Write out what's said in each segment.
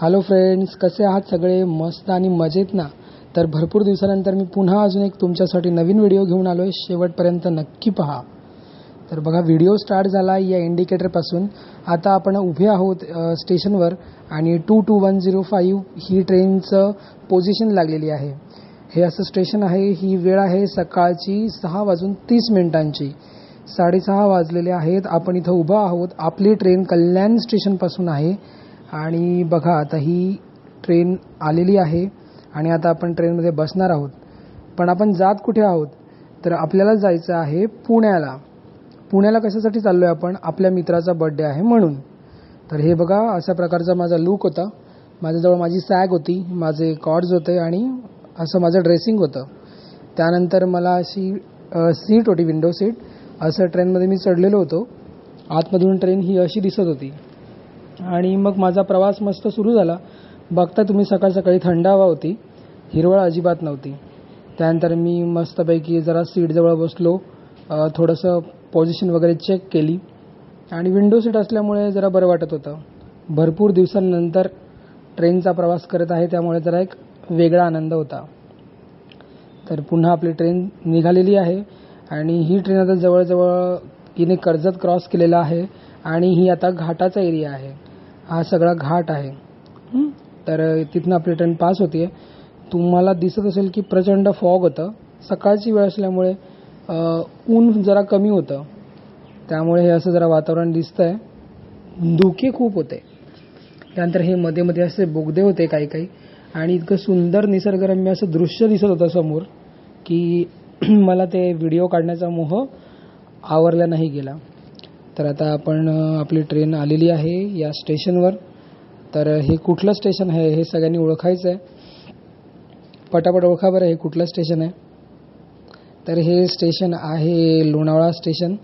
Hello friends कसे आहात सगळे? मस्त आणि मजेत ना? तर भरपूर दिवसानंतर मी पुन्हा अजून एक तुमच्यासाठी नवीन व्हिडिओ घेऊन आलो आहे शेवटपर्यंत नक्की पहा. तर बघा व्हिडिओ स्टार्ट झाला या इंडिकेटरपासून आता आपण उभे आहोत स्टेशनवर आणि two two one zero five ही ट्रेनचं पोझिशन लागलेली आहे. हे असं स्टेशन आहे ही वेळ आहे सकाळची सहा वाजून तीस मिनिटांची. साडेसहा वाजलेले आहेत. आपण इथं उभं आहोत. आपली ट्रेन कल्याण स्टेशनपासून आहे. आणि बघा आता ही ट्रेन आलेली आहे आणि आता आपण ट्रेनमध्ये बसणार आहोत. पण आपण जात कुठे आहोत? तर आपल्याला जायचं आहे पुण्याला. पुण्याला कशासाठी चाललो आहे आपण? आपल्या मित्राचा बड्डे आहे म्हणून. तर हे बघा अशा प्रकारचा माझा लूक होता. माझ्याजवळ माझी सॅग होती माझे कॉर्ड्स होते आणि असं माझं ड्रेसिंग होतं. त्यानंतर मला अशी सीट होती विंडो सीट असं ट्रेनमध्ये मी चढलेलो होतो. आतमधून ट्रेन ही अशी दिसत होती. आणि मग माझा प्रवास मस्त सुरू झाला. बघता तुम्ही सकाळ सकाळी थंड हवा होती. हिरवळ अजिबात नव्हती. त्यानंतर मी मस्तपैकी जरा सीटजवळ बसलो. थोडंसं पोझिशन वगैरे चेक केली. आणि विंडो सीट असल्यामुळे जरा बरं वाटत होतं. भरपूर दिवसांनंतर ट्रेनचा प्रवास करत आहे त्यामुळे जरा एक वेगळा आनंद होता. तर पुन्हा आपली ट्रेन निघालेली आहे. आणि ही ट्रेन आता जवळजवळ हिने कर्जत क्रॉस केलेला आहे. आणि ही आता घाटाचा एरिया आहे. हा सगळा घाट आहे. हं? तर तिथनं आपली ट्रेन पास होती तुम्हाला दिसत असेल की प्रचंड फॉग होतं. सकाळची वेळ असल्यामुळे ऊन जरा कमी होतं. त्यामुळे हे असं जरा वातावरण दिसतंय. धुके खूप होते. त्यानंतर हे मध्ये मध्ये असे बोगदे होते काही काही. आणि इतकं सुंदर निसर्गरम्य असं दृश्य दिसत होतं समोर की मला ते व्हिडिओ काढण्याचा मोह आवरला नाही गेला. तर आता आपण आपली ट्रेन आलेली आहे या स्टेशनवर. तर हे कुठलं स्टेशन आहे हे सगळ्यांनी ओळखायचं आहे पटापट ओळखा बरं हे कुठलं स्टेशन आहे. तर हे स्टेशन आहे लोणावळा स्टेशन.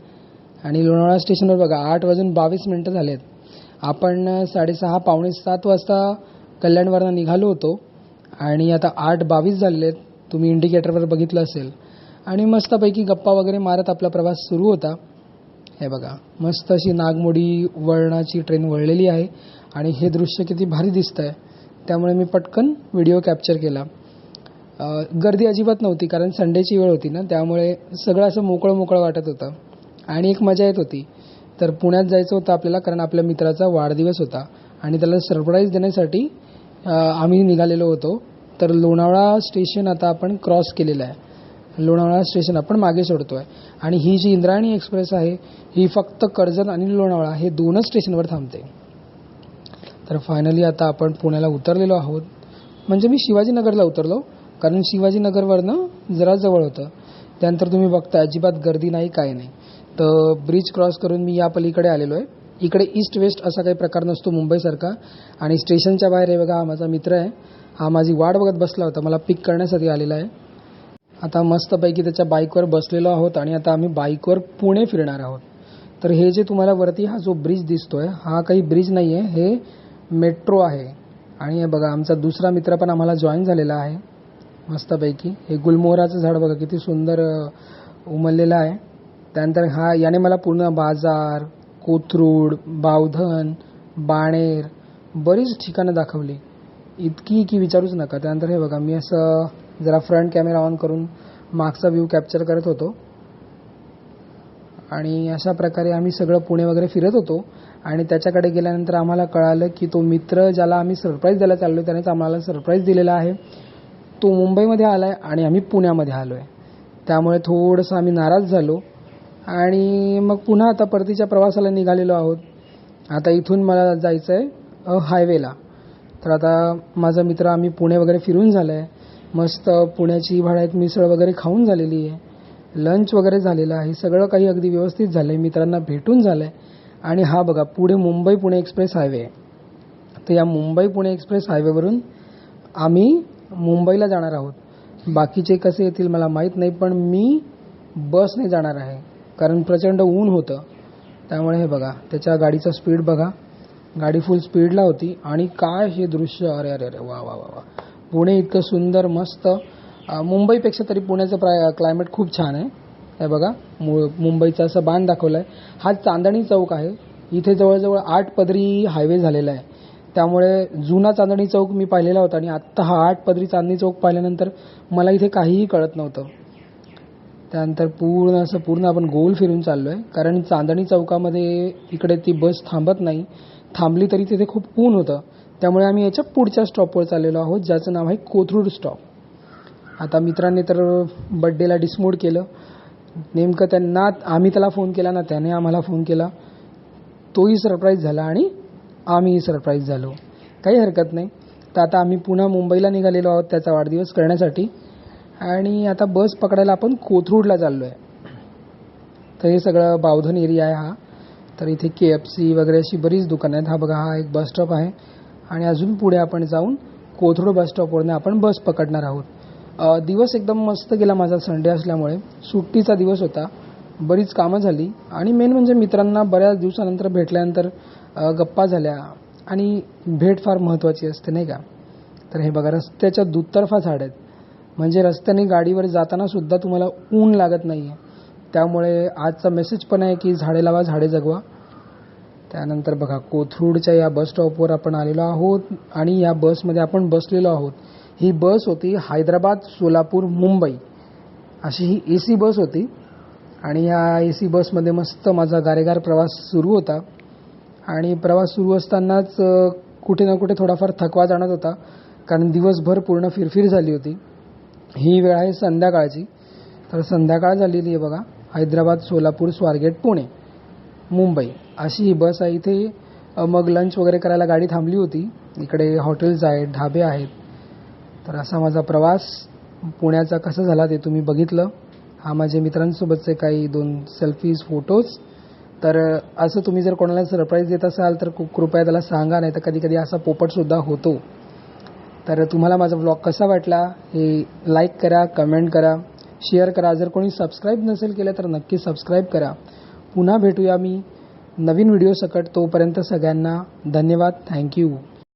आणि लोणावळा स्टेशनवर बघा आठ वाजून बावीस मिनटं झालेत. आपण साडेसहा पावणे सात वाजता कल्याणवरनं निघालो होतो. आणि आता आठ बावीस झालेले आहेत तुम्ही इंडिकेटरवर बघितलं असेल. आणि मस्तपैकी गप्पा वगैरे मारत आपला प्रवास सुरू होता. हे बघा मस्त अशी नागमोडी वळणाची ट्रेन वळलेली आहे आणि हे दृश्य किती भारी दिसतं आहे त्यामुळे मी पटकन व्हिडिओ कॅप्चर केला. गर्दी अजिबात नव्हती कारण संडेची वेळ होती ना त्यामुळे सगळं असं मोकळं मोकळं वाटत होतं. आणि एक मजा येत होती. तर पुण्यात जायचं होतं आपल्याला कारण आपल्या मित्राचा वाढदिवस होता आणि त्याला सरप्राईज देण्यासाठी आम्ही निघालेलो होतो. तर लोणावळा स्टेशन आता आपण क्रॉस केलेलं आहे. लोणावळा स्टेशन आपण मागे सोडतो आहे आणि ही जी इंद्रायणी एक्सप्रेस आहे ही फक्त कर्जत आणि लोणावळा हे दोनच स्टेशनवर थांबते. तर फायनली आता आपण पुण्याला उतरलेलो आहोत. म्हणजे मी शिवाजीनगरला उतरलो कारण शिवाजीनगरवरनं जरा जवळ होतं. त्यानंतर तुम्ही बघता अजिबात गर्दी नाही काय नाही. तर ब्रिज क्रॉस करून मी या पलीकडे आलेलो आहे इकडे ईस्ट वेस्ट असा काही प्रकार नसतो मुंबईसारखा. आणि स्टेशनच्या बाहेर हे बघा हा माझा मित्र आहे. हा माझी वाट बघत बसला होता. मला पिक करण्यासाठी आलेला आहे. आता मस्तपैकी त्याच्या बाईकवर बसलेलो आहोत आणि आता आम्ही बाईकवर पुणे फिरणार आहोत. तर हे जे तुम्हाला वरती हा जो ब्रिज दिसतोय हा काही ब्रिज नाही आहे हे मेट्रो आहे. आणि हे बघा आमचा दुसरा मित्र पण आम्हाला जॉईन झालेला आहे. मस्तपैकी. हे गुलमोहराचं झाड बघा किती सुंदर उमललेलं आहे. त्यानंतर हा याने मला पूर्ण बाजार कोथरूड बावधन बाणेर बरीच ठिकाणं दाखवली. इतकी की विचारूच नका. त्यानंतर हे बघा मी असं जरा फ्रंट कॅमेरा ऑन करून मागचा व्ह्यू कॅप्चर करत होतो. आणि अशा प्रकारे आम्ही सगळं पुणे वगैरे फिरत होतो. आणि त्याच्याकडे गेल्यानंतर आम्हाला कळालं की तो मित्र ज्याला आम्ही सरप्राईज द्यायला चाललो त्यानेच आम्हाला सरप्राईज दिलेला आहे. तो मुंबईमध्ये आला आहे आणि आम्ही पुण्यामध्ये आलो आहे त्यामुळे थोडंसं आम्ही नाराज झालो. आणि मग पुन्हा आता परतीच्या प्रवासाला निघालेलो आहोत. आता इथून मला जायचं आहे हायवेला तर आता माझा मित्र आम्ही पुणे वगैरे फिरून झालं आहे मस्त पुण्याची भाड्यात मिसळ वगैरे खाऊन झालेली आहे. लंच वगैरे झालेलं आहे. सगळं काही अगदी व्यवस्थित झालं आहे मित्रांना भेटून झालं आहे आणि हा बघा पुढे मुंबई पुणे एक्सप्रेस हायवे आहे. तर या मुंबई पुणे एक्सप्रेस हायवेवरून आम्ही मुंबईला जाणार आहोत. बाकीचे कसे येतील मला माहीत नाही पण मी बसने जाणार आहे. कारण प्रचंड ऊन होतं. त्यामुळे हे बघा त्याच्या गाडीचा स्पीड बघा. गाडी फुल स्पीडला होती. आणि काय हे दृश्य? अरे अरे अरे वा वा वा वा. पुणे इतकं सुंदर मस्त. मुंबईपेक्षा तरी पुण्याचं प्राय क्लायमेट खूप छान आहे. हे बघा मु मुंबईचा असं बाण दाखवला आहे हा चांदणी चौक आहे. इथे जवळजवळ आठ पदरी हायवे झालेला आहे. त्यामुळे जुना चांदणी चौक मी पाहिलेला होता आणि आत्ता हा आठ पदरी चांदणी चौक पाहिल्यानंतर मला इथे काहीही कळत नव्हतं. त्यानंतर पूर्ण असं पूर्ण आपण गोल फिरून चाललो आहे कारण चांदणी चौकामध्ये इकडे ती बस थांबत नाही. थांबली तरी तिथे खूप ऊन होतं. त्यामुळे आम्ही याच्या पुढच्या स्टॉपवर चाललेलो आहोत ज्याचं नाव आहे कोथरूड स्टॉप आता मित्रांनी तर बड्डेला डिसमोड केलं. नेमकं त्यांना आम्ही त्याला फोन केला ना त्याने आम्हाला फोन केला. तोही सरप्राईज झाला आणि आम्हीही सरप्राईज झालो. काही हरकत नाही. तर आता आम्ही पुन्हा मुंबईला निघालेलो आहोत त्याचा वाढदिवस करण्यासाठी. आणि आता बस पकडायला आपण कोथरूडला चाललो आहे तर हे सगळं बावधन एरिया आहे हा. तर इथे के एफ सी वगैरे अशी बरीच दुकानं आहेत. हा बघा हा एक बस स्टॉप आहे. आणि अजून पुढे आपण जाऊन कोथरूड बस स्टॉपवरनं आपण बस पकडणार आहोत. दिवस एकदम मस्त गेला माझा संडे असल्यामुळे. सुट्टीचा दिवस होता. बरीच कामं झाली. आणि मेन म्हणजे मित्रांना बऱ्याच दिवसानंतर भेटल्यानंतर गप्पा झाल्या. आणि भेट फार महत्त्वाची असते नाही का? तर हे बघा रस्त्याच्या दुतर्फा झाड आहेत. म्हणजे रस्त्याने गाडीवर जाताना सुद्धा तुम्हाला ऊन लागत नाही आहे त्यामुळे आजचा मेसेज पण आहे की झाडे लावा झाडे जगवा. त्यानंतर बघा कोथरूडच्या या बस स्टॉपवर आपण आलेलो आहोत आणि या बसमध्ये आपण बसलेलो आहोत. ही बस होती हैदराबाद सोलापूर मुंबई. अशी ही ए सी बस होती आणि या ए सी बसमध्ये मस्त माझा गारेगार प्रवास सुरू होता. आणि प्रवास सुरू असतानाच कुठे ना कुठे थोडाफार थकवा जाणत होता कारण दिवसभर पूर्ण फिरफिर झाली होती. ही वेळ आहे संध्याकाळची. तर संध्याकाळ झालेली आहे बघा. हैदराबाद सोलापूर स्वारगेट पुणे मुंबई. अशी ही बस आहे. इथे मग लंच वगैरे करायला गाडी थांबली होती. इकडे हॉटेल्स आहेत ढाबे आहेत. तर असा माझा प्रवास. पुण्याचा कसा झाला ते तुम्ही बघितलं. हा माझ्या मित्रांसोबतचे काही दोन सेल्फीज फोटोज तर असं तुम्ही जर कोणाला सरप्राईज देत असाल तर कृपया त्याला सांगा. नाही तर कधी कधी असा पोपटसुद्धा होतो. तर तुम्हाला माझा ब्लॉग कसा वाटला हे लाईक करा कमेंट करा. शेअर करा. जर कोणी सबस्क्राईब नसेल केलं तर नक्की सबस्क्राईब करा. पुन्हा भेटूया मी. नवीन व्हिडिओ सकट तोपर्यंत सगळ्यांना धन्यवाद. थँक्यू